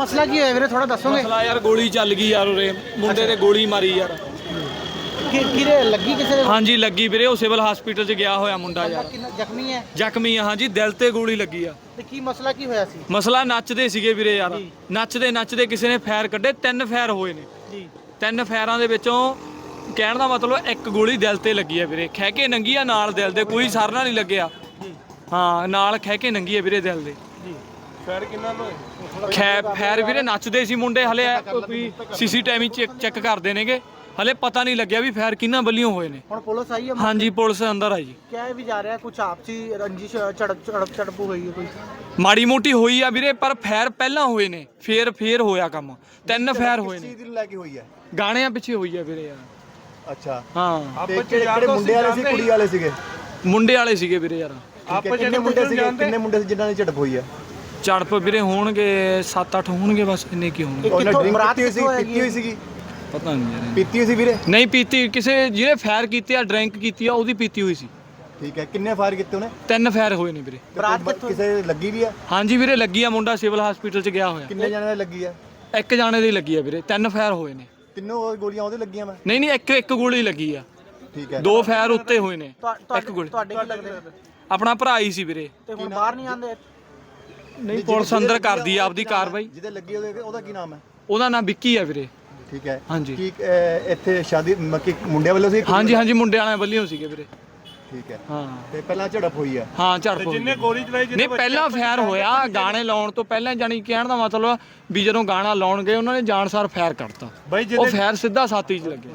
ਮਸਲਾ ਕੀ ਹੋਇਆ ਵੀਰੇ? ਥੋੜਾ ਦੱਸੋਗੇ? ਮਸਲਾ ਯਾਰ ਗੋਲੀ ਚੱਲ ਗਈ ਯਾਰ ਉਰੇ। ਮੁੰਡੇ ਤੇ ਗੋਲੀ ਮਾਰੀ ਯਾਰ। ਕਿ ਕਿਰੇ ਲੱਗੀ ਕਿਸੇ ਦੇ? ਹਾਂਜੀ ਲੱਗੀ ਵੀਰੇ। ਉਹ ਸਿਵਲ ਹਸਪੀਟਲ 'ਚ ਗਿਆ ਹੋਇਆ ਮੁੰਡਾ ਯਾਰ। ਕਿੰਨਾ ਜ਼ਖਮੀ ਹੈ? ਜ਼ਖਮੀ ਆ ਹਾਂਜੀ। ਦਿਲ ਤੇ ਗੋਲੀ ਲੱਗੀ ਆ। ਤੇ ਕੀ ਮਸਲਾ ਕੀ ਹੋਇਆ ਸੀ? ਮਸਲਾ ਨੱਚਦੇ ਸੀਗੇ ਵੀਰੇ ਯਾਰ। ਨੱਚਦੇ ਨੱਚਦੇ ਕਿਸੇ ਨੇ ਫਾਇਰ ਕੱਢੇ। ਤਿੰਨ ਫਾਇਰ ਹੋਏ ਨੇ। ਜੀ। ਤਿੰਨ ਫਾਇਰਾਂ ਦੇ ਵਿੱਚੋਂ ਕਹਿਣ ਦਾ ਮਤਲਬ ਇੱਕ ਗੋਲੀ ਦਿਲ ਤੇ ਲੱਗੀ ਆ ਵੀਰੇ। ਖਹਿ ਕੇ ਨੰਗੀ ਆ ਨਾਲ ਦਿਲ ਦੇ। ਕੋਈ ਸਰਨਾ ਨਹੀਂ ਲੱਗਿਆ। ਹਾਂ ਨਾਲ ਖਹਿ ਕੇ ਨੰਗੀ ਆ ਵੀਰੇ ਦਿਲ ਦੇ। ਜੀ। ਖੈ ਫੈਰ ਵੀਰੇ ਨੱਚਦੇ ਸੀ ਮੁੰਡੇ ਹਲੇ ਕੋਈ ਸੀਸੀਟੀਵੀ ਚੈੱਕ ਚੈੱਕ ਕਰਦੇ ਨੇਗੇ। ਹਲੇ ਪਤਾ ਨਹੀਂ ਲੱਗਿਆ ਵੀ ਫੈਰ ਕਿੰਨਾ ਬੱਲੀਆਂ ਹੋਏ ਨੇ। ਹੁਣ ਪੁਲਿਸ ਆਈ ਹੈ ਹਾਂਜੀ ਪੁਲਿਸ ਅੰਦਰ ਆ ਜੀ ਕਿਹਾ ਵੀ ਜਾ ਰਿਹਾ ਕੁਝ ਆਪਸੀ ਰੰਜਿਸ਼ ਝੜਪ ਝੜਪ ਝੜਪ ਹੋਈ ਹੈ ਕੋਈ? ਮਾੜੀ ਮੋਟੀ ਹੋਈ ਆ ਵੀਰੇ ਪਰ ਫੈਰ ਪਹਿਲਾਂ ਹੋਏ ਨੇ। ਫੇਰ ਫੇਰ ਹੋਇਆ ਕੰਮ। ਤਿੰਨ ਫੈਰ ਹੋਏ ਨੇ। ਚੀਜ਼ ਲੈ ਕੇ ਹੋਈ ਹੈ? ਗਾਣਿਆਂ ਪਿੱਛੇ ਹੋਈ ਆ ਵੀਰੇ ਯਾਰ ਅੱਛਾ। ਹਾਂ। ਕਿਹੜੇ ਕਿਹੜੇ ਮੁੰਡੇ ਵਾਲੇ ਸੀ ਕੁੜੀ ਵਾਲੇ ਸੀਗੇ? ਮੁੰਡੇ ਵਾਲੇ ਸੀਗੇ ਵੀਰੇ ਯਾਰ। ਆਪਸ ਕਿੰਨੇ ਮੁੰਡੇ ਸੀਗੇ? ਕਿੰਨੇ ਮੁੰਡੇ ਸੀ ਜਿਨ੍ਹਾਂ ਨੇ ਝੜਪ ਹੋਈ ਹੈ? ਚੜਪ ਵੀਰੇ ਹੋਣਗੇ 7-8 ਹੋਣਗੇ ਬਸ ਇੰਨੇ ਕੀ ਹੋਣਗੇ। ਉਹਨਾਂ ਕਿੱਥੋਂ ਡਰਿੰਕ ਬਰਾਤ ਕੀਤੀ ਹੋਈ ਸੀ ਕਿੱਥੋਂ ਪੀਤੀ ਹੋਈ ਸੀਗੀ? ਪਤਾ ਨਹੀਂ ਯਾਰ ਪੀਤੀ ਹੋਈ ਸੀ ਵੀਰੇ? ਨਹੀਂ ਪੀਤੀ ਕਿਸੇ ਜਿਹਨੇ ਫਾਇਰ ਕੀਤੀ ਆ ਡਰਿੰਕ ਕੀਤੀ ਆ ਉਹਦੀ ਪੀਤੀ ਹੋਈ ਸੀ। ਠੀਕ ਹੈ ਕਿੰਨੇ ਫਾਇਰ ਕੀਤੇ ਉਹਨੇ? ਤਿੰਨ ਫਾਇਰ ਹੋਏ ਨੇ ਵੀਰੇ। ਬਰਾਤ ਬ- ਕਿਸੇ ਲੱਗੀ ਵੀ ਹੈ ਹਾਂਜੀ ਵੀਰੇ ਲੱਗੀ ਆ ਮੁੰਡਾ ਸਿਵਲ ਹਸਪੀਟਲ 'ਚ ਗਿਆ ਹੋਇਆ। ਕਿੰਨੇ ਜਣਿਆਂ ਦੀ ਲੱਗੀ ਹੈ ਇੱਕ ਜਾਣੇ ਦੀ ਲੱਗੀ ਆ ਵੀਰੇ ਤਿੰਨ ਫਾਇਰ ਹੋਏ ਨੇ। ਤਿੰਨੋਂ ਉਹ ਗੋਲੀਆਂ ਉਹਦੇ ਲੱਗੀਆਂ ਮੈਂ ਨਹੀਂ ਨਹੀਂ ਇੱਕ ਇੱਕ ਗੋਲੀ ਲੱਗੀ ਆ। ਠੀਕ ਹੈ। ਦੋ ਫਾਇਰ ਉੱਤੇ ਹੋਏ ਨੇ ਤੁਹਾ- ਇੱਕ ਤੁਹਾਡੇ ਗੋਲੀ। ਤੁਹਾਡੇ ਕੀ ਲੱਗਦੇ ਨੇ? ਆਪਣਾ ਭਰਾ ਹੀ ਸੀ ਵੀਰੇ। ਤੇ ਹੁਣ ਬਾਹਰ ਨਹੀਂ ਆਉਂਦੇ? ਨਹੀਂ ਪੁਲਿਸ ਅੰਦਰ ਕਰਦੀ ਆ ਆਪਦੀ ਕਾਰਵਾਈ। ਜਿਹਦੇ ਲੱਗੀ ਉਹਦੇ ਉਹਦਾ ਕੀ ਨਾਮ ਹੈ? ਉਹਦਾ ਨਾਮ ਵਿੱਕੀ ਆ ਵੀਰੇ। ਠੀਕ ਹੈ। ਹਾਂਜੀ। ਕੀ ਅਹ, ਇੱਥੇ ਸ਼ਾਦੀ ਮੱਕੀ ਮੁੰਡਿਆਂ ਵੱਲੋਂ ਸੀ? ਹਾਂਜੀ ਹਾਂਜੀ ਮੁੰਡੇ ਵਾਲਿਆਂ ਵੱਲੋਂ ਸੀਗੇ ਵੀਰੇ। ਠੀਕ ਹੈ। ਹਾਂ। ਤੇ ਪਹਿਲਾਂ ਝੜਪ ਹੋਈ ਹੈ ਹਾਂ ਝੜਪ ਜਿੰਨੇ ਗੋਲੀ ਚਲਾਈ ਨਹੀਂ ਪਹਿਲਾਂ ਫਾਇਰ ਹੋਇਆ ਗਾਣੇ ਲਾਉਣ ਤੋਂ ਪਹਿਲਾਂ ਜਾਨੀ ਕਹਿਣ ਦਾ ਮਤਲਬ ਵੀ ਜਦੋਂ ਗਾਣਾ ਲਾਉਣ ਗਏ ਉਹਨਾਂ ਨੇ ਜਾਣਸਾਰ ਫਾਇਰ ਕਰਤਾ। ਬਾਈ ਉਹ ਫਾਇਰ ਸਿੱਧਾ ਸਾਥੀ 'ਚ ਲੱਗਿਆ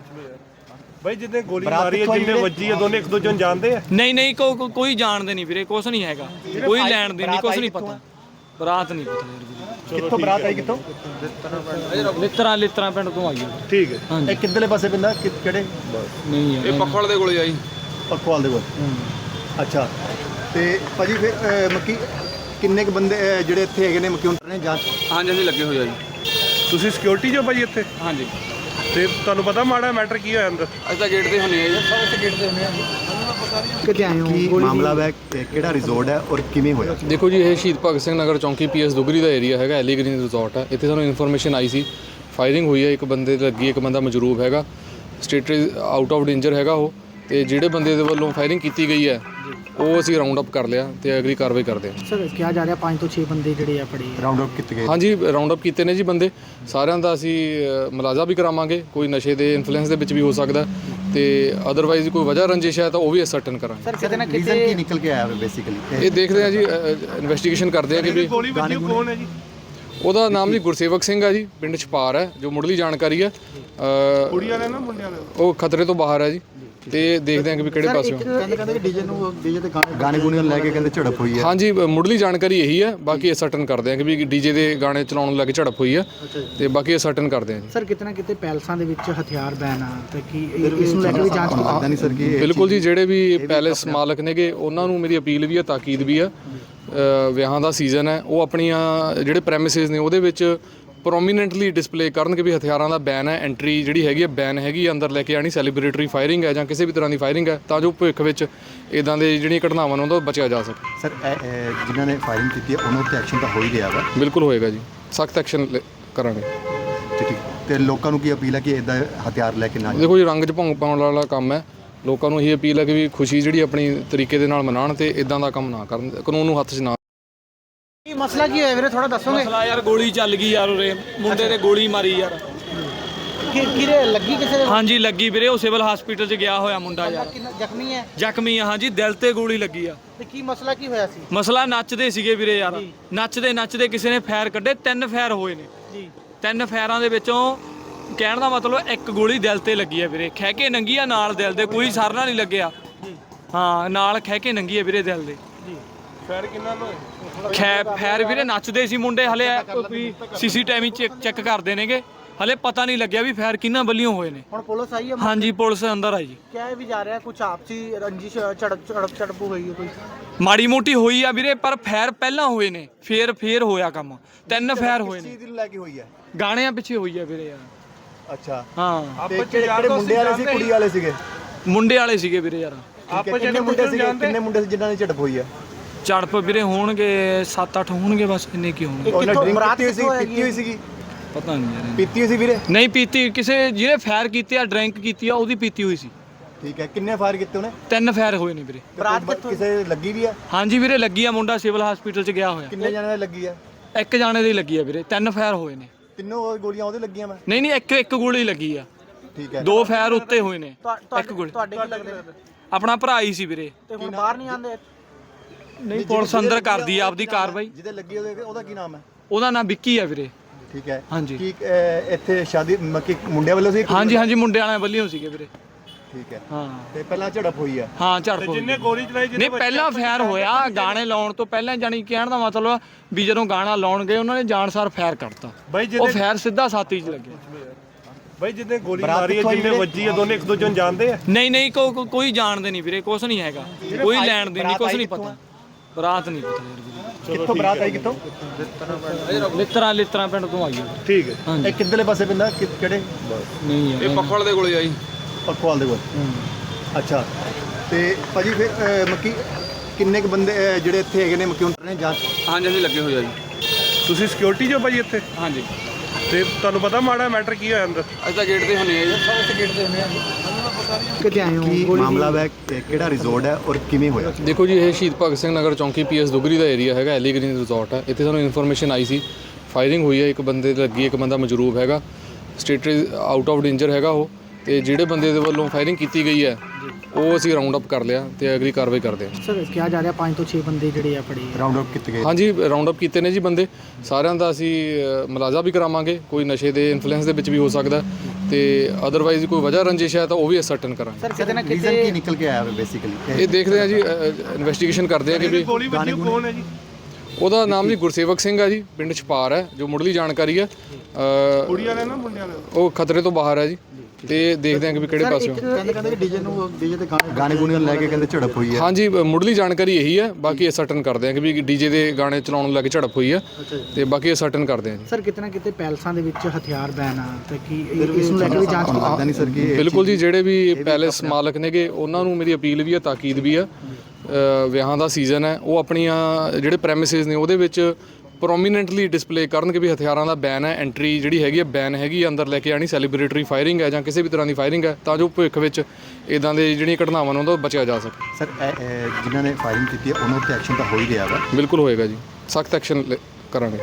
ਬਾਈ ਜਿੱਦੇ ਗੋਲੀ ਬਰਾਤ ਮਾਰੀ ਹੈ ਕਿੱਥੋਂ ਆਈ ਜਿੰਨੇ ਵੀਰੇ? ਵੱਜੀ ਹੈ ਦੋਨੇ ਇੱਕ ਦੂਜੇ ਨੂੰ ਜਾਣਦੇ ਆ? ਨਹੀਂ ਨਹੀਂ ਕੋ ਕੋ- ਕੋਈ ਜਾਣਦੇ ਨਹੀਂ ਵੀਰੇ ਕੁਛ ਨਹੀਂ ਹੈਗਾ। ਕੋਈ ਲੈਣ ਦੀ ਨਹੀਂ ਕੁਛ ਨਹੀਂ ਪਤਾ। ਬਰਾਤ ਨਹੀਂ ਪਤਾ ਯਾਰ ਕਿੱਥੋਂ ਬਰਾਤ ਆਈ ਕਿੱਥੋਂ? ਵੀਰੇ ਲਿੱਤਰਾਂ ਲਿੱਤਰਾਂ ਪਿੰਡ ਤੋਂ ਆਈ ਠੀਕ ਹੈ। ਹਾਂਜੀ। ਇਹ ਕਿੱਧਰਲੇ ਪਾਸੇ ਪੈਂਦਾ ਕਿ- ਕਿਹੜੇ? ਨਹੀਂ ਯਾਰ ਪਖਵਾਲ ਦੇ ਕੋਲੇ ਆਈ ਪਖਵਾਲ ਦੇ ਕੋਲ? ਅੱਛਾ। ਤੇ ਭਾਜੀ ਫਿਰ ਅਹ, ਮੱਕੀ ਕਿੰਨੇ ਕ ਬੰਦੇ ਅਹ, ਜਿਹੜੇ ਇੱਥੇ ਹੈਗੇ ਨੇ ਮੱਕੀ ਹੁਣ ਨੇ ਜਾਂਚ ਹਾਂਜੀ ਅਸੀਂ ਲੱਗੇ ਹੋਏ ਆ ਜੀ। ਤੁਸੀਂ ਸਿਕਿਉਰਿਟੀ ਜੋ ਭਾਈ ਇੱਥੇ? ਹਾਂਜੀ। ਤੇ ਤੁਹਾਨੂੰ ਪਤਾ ਮਾੜਾ ਮੈਟਰ ਕੀ ਹੋਇਆ ਅੰਦਰ? ਅਸੀਂ ਤਾਂ ਗੇਟ ਤੇ ਹੁੰਨੇ ਆ ਜੀ। ਕਿਤੇ ਆਏ ਹੋ? ਕੀ ਮਾਮਲਾ ਹੈ ਕਿ- ਕਿਹੜਾ ਰਿਜ਼ੋਰਟ ਹੈ ਔਰ ਕਿਵੇਂ ਹੋਇਆ? ਦੇਖੋ ਜੀ ਇਹ ਸ਼ਹੀਦ ਭਗਤ ਸਿੰਘ ਨਗਰ ਚੌਂਕੀ ਪੀਐਸ ਦੁਗਰੀ ਦਾ ਏਰੀਆ ਹੈਗਾ ਐਲੀ ਗ੍ਰੀਨ ਰਿਜ਼ੋਰਟ ਹੈ। ਇੱਥੇ ਸਾਨੂੰ ਇਨਫੋਰਮੇਸ਼ਨ ਆਈ ਸੀ। ਫਾਇਰਿੰਗ ਹੋਈ ਹੈ ਇੱਕ ਬੰਦੇ ਤੇ ਲੱਗੀ ਇੱਕ ਬੰਦਾ ਮਜਰੂਬ ਹੈਗਾ। ਸਟੇਟ ਆਊਟ ਆਫ ਡੇਂਜਰ ਹੈਗਾ ਉਹ। ਤੇ ਜਿਹੜੇ ਬੰਦੇ ਦੇ ਵੱਲੋਂ ਫਾਇਰਿੰਗ ਕੀਤੀ ਗਈ ਹੈ ਉਹ ਅਸੀਂ ਰਾਉਂਡ ਅਪ ਕਰ ਲਿਆ ਤੇ ਅਗਲੀ ਕਾਰਵਾਈ ਕਰਦੇ ਹਾਂ। ਸਰ ਕਿਹਾ ਜਾ ਰਿਹਾ 5 ਤੋਂ 6 ਬੰਦੇ ਜਿਹੜੇ ਆ ਫੜੇ ਰਾਉਂਡ ਅਪ ਕੀਤੇ ਗਏ। ਹਾਂਜੀ ਰਾਉਂਡ ਅਪ ਕੀਤੇ ਨੇ ਜੀ ਬੰਦੇ। ਸਾਰਿਆਂ ਦਾ ਅਸੀਂ ਮੁਲਾਜ਼ਾ ਵੀ ਕਰਾਵਾਂਗੇ। ਕੋਈ ਨਸ਼ੇ ਦੇ ਇਨਫਲੂਐਂਸ ਦੇ ਵਿੱਚ ਵੀ ਹੋ ਸਕਦਾ ਤੇ ਅਦਰਵਾਈਜ਼ ਕੋਈ ਵਜ੍ਹਾ ਰੰਜਿਸ਼ ਹੈ ਤਾਂ ਉਹ ਵੀ ਅਸਰਟਨ ਕਰਾਂਗੇ। ਸਰ ਕਿਤੇ ਨਾ ਰੀਜ਼ਨ ਕਿਤੇ ਕੀ ਨਿਕਲ ਕੇ ਆਇਆ ਬੇਸਿਕਲੀ ਇਹ ਦੇਖਦੇ ਹਾਂ ਜੀ ਇਨਵੈਸਟੀਗੇਸ਼ਨ ਕਰਦੇ ਹਾਂ ਕਿ ਵੀ ਗੋਲੀ ਵੱਜੀ ਕੌਣ ਹੈ ਜੀ? ਉਹਦਾ ਨਾਮ ਜੀ ਗੁਰਸੇਵਕ ਸਿੰਘ ਆ ਜੀ ਪਿੰਡ ਛਪਾਰ ਹੈ ਜੋ ਮੁੱਢਲੀ ਜਾਣਕਾਰੀ ਹੈ। ਨਾ ਮੁੰਡਿਆਂ ਉਹ ਖਤਰੇ ਤੋਂ ਬਾਹਰ ਹੈ ਜੀ। ਤੇ ਦੇਖਦੇ ਹਾਂ ਕਿ ਵੀ ਕਿਹੜੇ ਪਾਸਿਓਂ। ਕਹਿੰਦੇ ਕਹਿੰਦੇ ਡੀਜੇ ਨੂੰ ਡੀਜੇ ਤੇ ਗਾਣੇ ਗੁਣੇ ਨੂੰ ਲੈ ਕੇ ਕਹਿੰਦੇ ਝੜਪ ਹੋਈ ਹੈ। ਹਾਂਜੀ ਅ, ਮੁੱਢਲੀ ਜਾਣਕਾਰੀ ਇਹੀ ਹੈ। ਬਾਕੀ ਅਸਰਟਨ ਕਰਦੇ ਹਾਂ ਕਿ ਵੀ ਡੀਜੇ ਦੇ ਗਾਣੇ ਚਲਾਉਣ ਨੂੰ ਲੈ ਕੇ ਝੜਪ ਹੋਈ ਹੈ। ਤੇ ਬਾਕੀ ਅਸਰਟਨ ਕਰਦੇ ਹਾਂ ਜੀ। ਸਰ ਕਿਤੇ ਨਾ ਕਿਤੇ ਪੈਲਸਾਂ ਦੇ ਵਿੱਚ ਹਥਿਆਰ ਬੈਨ ਆ ਤੇ ਕੀ ਇਹ- ਇਸ ਨੂੰ ਲੈ ਕੇ ਵੀ ਜਾਂਚ ਤੁਹਾਨੂੰ ਲੱਗਦਾ ਨਹੀਂ ਸਰ ਕਿ ਇਹ ਬਿਲਕੁਲ ਜੀ ਜਿਹੜੇ ਵੀ ਪੈਲੇਸ ਮਾਲਕ ਨੇਗੇ ਉਹਨਾਂ ਨੂੰ ਮੇਰੀ ਅਪੀਲ ਵੀ ਹੈ ਤਾਕੀਦ ਵੀ ਹੈ। ਅ, ਵਿਆਹਾਂ ਦਾ ਸੀਜ਼ਨ ਹੈ। ਉਹ ਆਪਣੀਆਂ ਜਿਹੜੇ ਪ੍ਰੈਮਿਸਿਸ ਨੇ ਉਹਦੇ ਵਿੱਚ ਪ੍ਰੋਮੀਨੈਂਟਲੀ ਡਿਸਪਲੇ ਕਰਨ ਕਿ ਵੀ ਹਥਿਆਰਾਂ ਦਾ ਬੈਨ ਹੈ ਐਂਟਰੀ ਜਿਹੜੀ ਹੈਗੀ ਹੈ ਬੈਨ ਹੈਗੀ ਹੈ ਅੰਦਰ ਲੈ ਕੇ ਆਣੀ ਸੈਲੀਬ੍ਰੇਟਰੀ ਫਾਇਰਿੰਗ ਹੈ ਜਾਂ ਕਿਸੇ ਵੀ ਤਰ੍ਹਾਂ ਦੀ ਫਾਇਰਿੰਗ ਹੈ ਤਾਂ ਜੋ ਭਵਿੱਖ ਵਿੱਚ ਇਦਾਂ ਦੇ ਜਿਹੜੀਆਂ ਘਟਨਾਵਾਂ ਨੇ ਉਹਦਾ ਬਚਿਆ ਜਾ ਸਕੇ। ਸਰ ਜਿਨ੍ਹਾਂ ਨੇ ਫਾਇਰਿੰਗ ਕੀਤੀ ਹੈ ਉਹਨਾਂ ਉੱਤੇ ਐਕਸ਼ਨ ਤਾਂ ਹੋ ਹੀ ਗਿਆ ਵਾ? ਬਿਲਕੁਲ ਹੋਏਗਾ ਜੀ। ਸਖਤ ਐਕਸ਼ਨ ਕਰਾਂਗੇ। ਠੀਕ ਤੇ ਲੋਕਾਂ ਨੂੰ ਕੀ ਅਪੀਲ ਹੈ ਕਿ ਇਦਾਂ ਹਥਿਆਰ ਲੈ ਕੇ ਨਾ ਦੇਖੋ ਜੀ ਰੰਗ 'ਚ ਭੰਗ ਪਾਉਣ ਵਾਲਾ ਕੰਮ ਹੈ। ਲੋਕਾਂ ਨੂੰ ਇਹੀ ਅਪੀਲ ਹੈ ਕਿ ਵੀ ਖੁਸ਼ੀ ਜਿਹੜੀ ਆਪਣੀ ਤਰੀਕੇ ਦੇ ਨਾਲ ਮਨਾਉਣ ਤੇ ਇਦਾਂ ਦਾ ਕੰਮ ਨਾ ਕਰਨ ਕਾਨੂੰਨ ਨੂੰ ਹੱਥ 'ਚ ਨਾ ਕੀ ਮਸਲਾ ਕੀ ਹੋਇਆ ਵੀਰੇ? ਥੋੜਾ ਦੱਸੋਗੇ? ਮਸਲਾ ਯਾਰ ਗੋਲੀ ਚੱਲ ਗਈ ਯਾਰ ਉਰੇ। ਮੁੰਡੇ ਤੇ ਗੋਲੀ ਮਾਰੀ ਯਾਰ। ਕਿਰੇ ਲੱਗੀ ਕਿਸੇ ਦੇ? ਹਾਂਜੀ ਲੱਗੀ ਵੀਰੇ। ਉਹ ਸਿਵਲ ਹਸਪੀਟਲ 'ਚ ਗਿਆ ਹੋਇਆ ਮੁੰਡਾ ਯਾਰ। ਕਿੰਨਾ ਜ਼ਖਮੀ ਹੈ? ਜ਼ਖਮੀ ਆ ਹਾਂਜੀ। ਦਿਲ ਤੇ ਗੋਲੀ ਲੱਗੀ ਆ। ਤੇ ਕੀ ਮਸਲਾ ਕੀ ਹੋਇਆ ਸੀ? ਮਸਲਾ ਨੱਚਦੇ ਸੀਗੇ ਵੀਰੇ ਯਾਰ। ਨੱਚਦੇ ਨੱਚਦੇ ਕਿਸੇ ਨੇ ਫਾਇਰ ਕੱਢੇ। ਤਿੰਨ ਫਾਇਰ ਹੋਏ ਨੇ। ਜੀ। ਤਿੰਨ ਫਾਇਰਾਂ ਦੇ ਵਿੱਚੋਂ ਕਹਿਣ ਦਾ ਮਤਲਬ ਇੱਕ ਗੋਲੀ ਦਿਲ ਤੇ ਲੱਗੀ ਆ ਵੀਰੇ। ਖਹਿ ਕੇ ਨੰਗੀ ਆ ਨਾਲ ਦਿਲ ਦੇ। ਕੋਈ ਸਰਨਾ ਨਹੀਂ ਲੱਗਿਆ। ਹਾਂ ਨਾਲ ਖਹਿ ਕੇ ਨੰਗੀ ਆ ਵੀਰੇ ਦਿਲ ਦੇ। ਫੈਰ ਕਿੰਨਾ ਨੂੰ? ਹੋਏ? ਖੈ ਫਾਇਰ ਵੀਰੇ ਨੱਚਦੇ ਸੀ ਮੁੰਡੇ ਹਲੇ ਕੋਈ ਸੀਸੀਟੀਵੀ ਚੈੱਕ ਚੈੱਕ ਕਰਦੇ ਨੇਗੇ। ਹਲੇ ਪਤਾ ਨਹੀਂ ਲੱਗਿਆ ਵੀ ਫਾਇਰ ਕਿੰਨਾ ਬੱਲੀਆਂ ਹੋਏ ਨੇ। ਹੁਣ ਪੁਲਿਸ ਆਈ ਹੈ? ਹਾਂਜੀ ਪੁਲਿਸ ਅੰਦਰ ਆ ਜੀ ਕਿਹਾ ਵੀ ਜਾ ਰਿਹਾ? ਕੁਝ ਆਪਸੀ ਰੰਜਿਸ਼ ਝੜਪ ਝੜਪ ਝੜਪ ਹੋਈ ਹੈ ਕੋਈ? ਮਾੜੀ ਮੋਟੀ ਹੋਈ ਆ ਵੀਰੇ ਪਰ ਫਾਇਰ ਪਹਿਲਾਂ ਹੋਏ ਨੇ। ਫੇਰ ਫੇਰ ਹੋਇਆ ਕੰਮ। ਤਿੰਨ ਫਾਇਰ ਹੋਏ ਨੇ। ਚੀਜ਼ ਦੀ ਲੈ ਕੇ ਹੋਈ ਹੈ? ਗਾਣਿਆਂ ਪਿੱਛੇ ਹੋਈ ਆ ਵੀਰੇ ਯਾਰ ਅੱਛਾ। ਹਾਂ। ਤੇ ਕਿਹੜੇ ਕਿਹੜੇ ਮੁੰਡੇ ਵਾਲੇ ਸੀ ਕੁੜੀ ਵਾਲੇ ਸੀਗੇ? ਮੁੰਡੇ ਵਾਲੇ ਸੀਗੇ ਵੀਰੇ ਯਾਰ। ਹੈ, ਕਿੰਨੇ ਮੁੰਡੇ ਸੀਗੇ? ਕਿੰਨੇ ਮੁੰਡੇ ਸੀ ਜਿਨ੍ਹਾਂ ਨੇ ਝੜਪ ਹੋਈ ਹੈ? ਝੜਪ ਵੀਰੇ ਹੋਣਗੇ 7-8 ਹੋਣਗੇ ਬਸ ਇੰਨੇ ਕੀ ਹੋਣਗੇ? ਉਹਨਾਂ ਕਿੱਥੋਂ ਡਰਿੰਕ ਬਰਾਤ ਕੀਤੀ ਹੋਈ ਸੀ? ਕਿੱਥੋਂ ਪੀਤੀ ਹੋਈ ਸੀਗੀ। ਪਤਾ ਨਹੀਂ ਯਾਰ ਪੀਤੀ ਹੋਈ ਸੀ ਵੀਰੇ? ਨਹੀਂ ਪੀਤੀ ਕਿਸੇ ਜਿਹਨੇ ਫਾਇਰ ਕੀਤੇ ਆ ਡਰਿੰਕ ਕੀਤੀ ਆ ਉਹਦੀ ਪੀਤੀ ਹੋਈ ਸੀ। ਠੀਕ ਹੈ ਕਿੰਨੇ ਫਾਇਰ ਕੀਤੇ ਉਹਨੇ? ਤਿੰਨ ਫਾਇਰ ਹੋਏ ਨੇ ਵੀਰੇ। ਬਰਾਤ ਕਿੱਥੋਂ ਕਿਸੇ ਲੱਗੀ ਵੀ ਹੈ ਹਾਂਜੀ ਵੀਰੇ ਲੱਗੀ ਆ ਮੁੰਡਾ ਸਿਵਲ ਹਸਪੀਟਲ 'ਚ ਗਿਆ ਹੋਇਆ। ਕਿੰਨੇ ਜਣੇ ਲੱਗੀ ਹੈ ਇੱਕ ਜਾਣੇ ਦੀ ਲੱਗੀ ਆ ਵੀਰੇ ਤਿੰਨ ਫਾਇਰ ਹੋਏ ਨੇ। ਤਿੰਨੋਂ ਉਹ ਗੋਲੀਆਂ ਉਹਦੇ ਲੱਗੀਆਂ ਮੈਂ ਨਹੀਂ ਨਹੀਂ ਇੱਕ ਇੱਕ ਗੋਲੀ ਲੱਗੀ ਆ। ਠੀਕ ਹੈ। ਦੋ ਫਾਇਰ ਉੱਤੇ ਹੋਏ ਨੇ। ਇੱਕ ਗੋਲੀ। ਤੁਹਾਡੇ ਕੀ ਲੱਗਦੇ ਨੇ? ਆਪਣਾ ਭਰਾ ਹੀ ਸੀ ਵੀਰੇ। ਤੇ ਹੁਣ ਬਾਹਰ ਨਹੀਂ ਆਉਂਦੇ? ਨਹੀਂ ਪੁਲਿਸ ਅੰਦਰ ਕਰਦੀ ਆ ਆਪਦੀ ਕਾਰਵਾਈ। ਜਿਹਦੇ ਲੱਗੀ ਉਹਦੇ ਉਹਦਾ ਕੀ ਨਾਮ ਹੈ? ਉਹਦਾ ਨਾਮ ਵਿੱਕੀ ਆ ਵੀਰੇ। ਠੀਕ ਹੈ। ਹਾਂਜੀ। ਕੀ ਅਹ, ਇੱਥੇ ਸ਼ਾਦੀ ਮੱਕੀ ਮੁੰਡਿਆਂ ਵੱਲੋਂ ਸੀ ਹਾਂਜੀ ਹਾਂਜੀ ਮੁੰਡੇ ਵਾਲਿਆਂ ਵੱਲੋਂ ਸੀਗੇ ਵੀਰੇ। ਠੀਕ ਹੈ। ਹਾਂ। ਤੇ ਪਹਿਲਾਂ ਝੜਪ ਹੋਈ ਹੈ ਹਾਂ ਝੜਪ ਹੋਈ। ਜਿੰਨੇ ਗੋਲੀ ਚਲਾਈ ਜਿਹਨੇ ਨਹੀਂ ਪਹਿਲਾਂ ਫਾਇਰ ਹੋਇਆ ਗਾਣੇ ਲਾਉਣ ਤੋਂ ਪਹਿਲਾਂ ਜਾਨੀ ਕਹਿਣ ਦਾ ਮਤਲਬ ਵੀ ਜਦੋਂ ਗਾਣਾ ਲਾਉਣ ਗਏ ਉਹਨਾਂ ਨੇ ਜਾਣਸਾਰ ਫਾਇਰ ਕਰਤਾ। ਬਾਈ ਉਹ ਫਾਇਰ ਸਿੱਧਾ ਸਾਥੀ 'ਚ ਲੱਗਿਆ ਬਾਈ ਜਿਹਨੇ ਗੋਲੀ ਬਰਾਤ ਮਾਰੀ ਹੈ ਕਿੱਥੋਂ ਆਈ ਜਿੰਨੇ ਵੀਰੇ? ਵੱਜੀ ਹੈ ਦੋਨੇ ਇੱਕ ਦੂਜੇ ਨੂੰ ਜਾਣਦੇ ਆ? ਨਹੀਂ ਨਹੀਂ ਕੋ- ਕੋ- ਕੋਈ ਜਾਣਦੇ ਨਹੀਂ ਵੀਰੇ ਕੁਛ ਨਹੀਂ ਹੈਗਾ। ਕੋਈ ਲੈਣ ਦੇ ਨਹੀਂ ਕੁਛ ਨਹੀਂ ਪਤਾ। ਬਰਾਤ ਨਹੀਂ ਪਤਾ ਯਾਰ ਵੀਰੇ। ਕਿੱਥੋਂ ਬਰਾਤ ਆਈ ਕਿੱਥੋਂ? ਲਿੱਤਰਾ ਲਿੱਤਰਾ ਪਿੰਡ ਤੋਂ ਆਈ ਠੀਕ ਹੈ। ਹਾਂਜੀ। ਇਹ ਕਿੱਧਰਲੇ ਪਾਸੇ ਪੈਂਦਾ ਕਿ- ਕਿਹੜੇ? ਨਹੀਂ ਇਹ ਪੱਖਵਾਲ ਦੇ ਕੋਲੇ ਆਈ। ਪੱਕਵਾਲ ਦੇ ਕੋਲ? ਅੱਛਾ। ਤੇ ਭਾਜੀ ਫਿਰ ਅਹ, ਮੱਕੀ ਕਿੰਨੇ ਕ ਬੰਦੇ ਅਹ, ਜਿਹੜੇ ਇੱਥੇ ਹੈਗੇ ਨੇ ਮੱਕੀ ਉਹਨਾਂ ਨੇ ਜਾਂਚ? ਹਾਂਜੀ ਹਾਂਜੀ ਲੱਗੇ ਹੋਏ ਆ ਜੀ। ਤੁਸੀਂ ਸਿਕਿਉਰਿਟੀ ਜੋ ਭਾਈ ਇੱਥੇ? ਹਾਂਜੀ। ਤੇ ਤੁਹਾਨੂੰ ਪਤਾ ਮਾੜਾ ਮੈਟਰ ਕੀ ਹੋਇਆ ਅੰਦਰ? ਅੱਜ ਤਾਂ ਗੇਟ ਤੇ ਹੁੰਨੇ ਆ ਜੀ। ਕਿੱਥੇ ਆਏ ਹੋ? ਕੀ ਗੋਲੀ ਮਾਮਲਾ ਹੈ ਕਿ- ਕਿਹੜਾ ਰਿਜ਼ੋਰਟ ਹੈ ਔਰ ਕਿਵੇਂ ਹੋਇਆ? ਦੇਖੋ ਜੀ ਇਹ ਸ਼ਹੀਦ ਭਗਤ ਸਿੰਘ ਨਗਰ ਚੌਂਕੀ ਪੀਐਸ ਦੁਗਰੀ ਦਾ ਏਰੀਆ ਹੈਗਾ ਐਲੀ ਗ੍ਰੀਨ ਰਿਜ਼ੋਰਟ ਹੈ। ਇੱਥੇ ਸਾਨੂੰ ਇਨਫੋਰਮੇਸ਼ਨ ਆਈ ਸੀ। ਫਾਇਰਿੰਗ ਹੋਈ ਹੈ ਇੱਕ ਬੰਦੇ ਤੇ ਲੱਗੀ ਇੱਕ ਬੰਦਾ ਮਜਰੂਬ ਹੈਗਾ। ਸਟੇਟ ਆਊਟ ਆਫ ਡੇਂਜਰ ਹੈਗਾ ਉਹ। ਤੇ ਜਿਹੜੇ ਬੰਦੇ ਦੇ ਵੱਲੋਂ ਫਾਇਰਿੰਗ ਕੀਤੀ ਗਈ ਹੈ ਉਹ ਅਸੀਂ ਰਾਉਂਡ ਅਪ ਕਰ ਲਿਆ ਤੇ ਅਗਲੀ ਕਾਰਵਾਈ ਕਰਦੇ ਹਾਂ। ਸਰ ਕਿਹਾ ਜਾ ਰਿਹਾ 5 ਤੋਂ 6 ਬੰਦੇ ਜਿਹੜੇ ਆ ਫੜੇ ਆ। ਰਾਉਂਡ ਅਪ ਕੀਤੇ ਗਏ। ਹਾਂਜੀ ਰਾਉਂਡ ਅਪ ਕੀਤੇ ਨੇ ਜੀ ਬੰਦੇ। ਸਾਰਿਆਂ ਦਾ ਅਸੀਂ ਅ, ਮੁਲਾਜ਼ਾ ਵੀ ਕਰਾਵਾਂਗੇ। ਕੋਈ ਨਸ਼ੇ ਦੇ ਇਨਫਲੂਐਂਸ ਦੇ ਵਿੱਚ ਵੀ ਹੋ ਸਕਦਾ ਤੇ ਅਦਰਵਾਈਜ਼ ਕੋਈ ਵਜ੍ਹਾ ਰੰਜਿਸ਼ ਹੈ ਤਾਂ ਉਹ ਵੀ ਅਸਰਟਨ ਕਰਾਂਗੇ। ਸਰ ਕਿਤੇ ਨਾ ਰੀਜ਼ਨ ਕੀ ਕਿਤੇ ਨਿਕਲ ਕੇ ਆਇਆ ਬੇਸਿਕਲੀ ਇਹ ਦੇਖਦੇ ਹਾਂ ਜੀ ਇਨਵੈਸਟੀਗੇਸ਼ਨ ਕਰਦੇ ਹਾਂ ਕਿ ਵੀ ਗੋਲੀ ਵੱਜੀ ਉਹ ਕੌਣ ਹੈ ਜੀ? ਉਹਦਾ ਨਾਮ ਜੀ ਗੁਰਸੇਵਕ ਸਿੰਘ ਆ ਜੀ ਪਿੰਡ ਛਪਾਰ ਹੈ ਜੋ ਮੁੱਢਲੀ ਜਾਣਕਾਰੀ ਹੈ। ਅ, ਕੁੜੀ ਵਾਲੇ ਨਾ ਮੁੰਡਿਆਂ ਵਾਲੇ ਉਹ ਖਤਰੇ ਤੋਂ ਬਾਹਰ ਹੈ ਜੀ। ਤੇ ਦੇਖਦੇ ਹਾਂ ਕਿ ਵੀ ਕਿਹੜੇ ਪਾਸਿਓਂ। ਕਹਿੰਦੇ ਕਹਿੰਦੇ ਕਿ ਡੀਜੇ ਨੂੰ ਡੀਜੇ ਤੇ ਗਾਣੇ ਗੁਣੇ ਲੈ ਕੇ ਕਹਿੰਦੇ ਝੜਪ ਹੋਈ ਹੈ। ਹਾਂਜੀ ਮੁੱਢਲੀ ਜਾਣਕਾਰੀ ਇਹੀ ਹੈ ਬਾਕੀ ਅਸਰਟਨ ਕਰਦੇ ਹਾਂ ਕਿ ਵੀ ਡੀਜੇ ਦੇ ਗਾਣੇ ਚਲਾਉਣ ਨੂੰ ਲੈ ਕੇ ਝੜਪ ਹੋਈ ਹੈ ਤੇ ਬਾਕੀ ਅਸਰਟਨ ਕਰਦੇ ਹਾਂ ਜੀ। ਸਰ ਕਿਤੇ ਨਾ ਕਿਤੇ ਪੈਲਸਾਂ ਦੇ ਵਿੱਚ ਹਥਿਆਰ ਬੈਨ ਆ ਤੇ ਕੀ ਇਹ- ਇਸ ਨੂੰ ਲੈ ਕੇ ਵੀ ਜਾਂਚ ਲੱਗਦਾ ਨਹੀਂ ਸਰ ਕਿ ਇਹ ਬਿਲਕੁਲ ਜੀ ਜਿਹੜੇ ਵੀ ਪੈਲੇਸ ਮਾਲਕ ਨੇਗੇ ਉਹਨਾਂ ਨੂੰ ਮੇਰੀ ਅਪੀਲ ਵੀ ਹੈ ਤਾਕੀਦ ਵੀ ਹੈ। ਵਿਆਹਾਂ ਦਾ ਸੀਜ਼ਨ ਹੈ ਉਹ ਆਪਣੀਆਂ ਜਿਹੜੇ ਪ੍ਰੈਮਿਸਿਸ ਨੇ ਉਹਦੇ ਵਿੱਚ ਪ੍ਰੋਮੀਨੈਂਟਲੀ ਡਿਸਪਲੇ ਕਰਨ ਕਿ ਵੀ ਹਥਿਆਰਾਂ ਦਾ ਬੈਨ ਹੈ ਐਂਟਰੀ ਜਿਹੜੀ ਹੈਗੀ ਹੈ ਬੈਨ ਹੈਗੀ ਹੈ ਅੰਦਰ ਲੈ ਕੇ ਆਣੀ ਸੈਲੀਬ੍ਰੇਟਰੀ ਫਾਇਰਿੰਗ ਹੈ ਜਾਂ ਕਿਸੇ ਵੀ ਤਰ੍ਹਾਂ ਦੀ ਫਾਇਰਿੰਗ ਹੈ ਤਾਂ ਜੋ ਭਵਿੱਖ ਵਿੱਚ ਇਦਾਂ ਦੇ ਜਿਹੜੀਆਂ ਘਟਨਾਵਾਂ ਨੇ ਉਹਦਾ ਬਚਿਆ ਜਾ ਸਕੇ। ਸਰ ਇਹ- ਇਹ ਜਿਨ੍ਹਾਂ ਨੇ ਫਾਇਰਿੰਗ ਕੀਤੀ ਹੈ ਉਹਨਾਂ ਉੱਤੇ ਐਕਸ਼ਨ ਤਾਂ ਹੋ ਹੀ ਰਿਹਾ ਵਾ? ਬਿਲਕੁਲ ਹੋਏਗਾ ਜੀ। ਸਖਤ ਐਕਸ਼ਨ ਕਰਾਂਗੇ।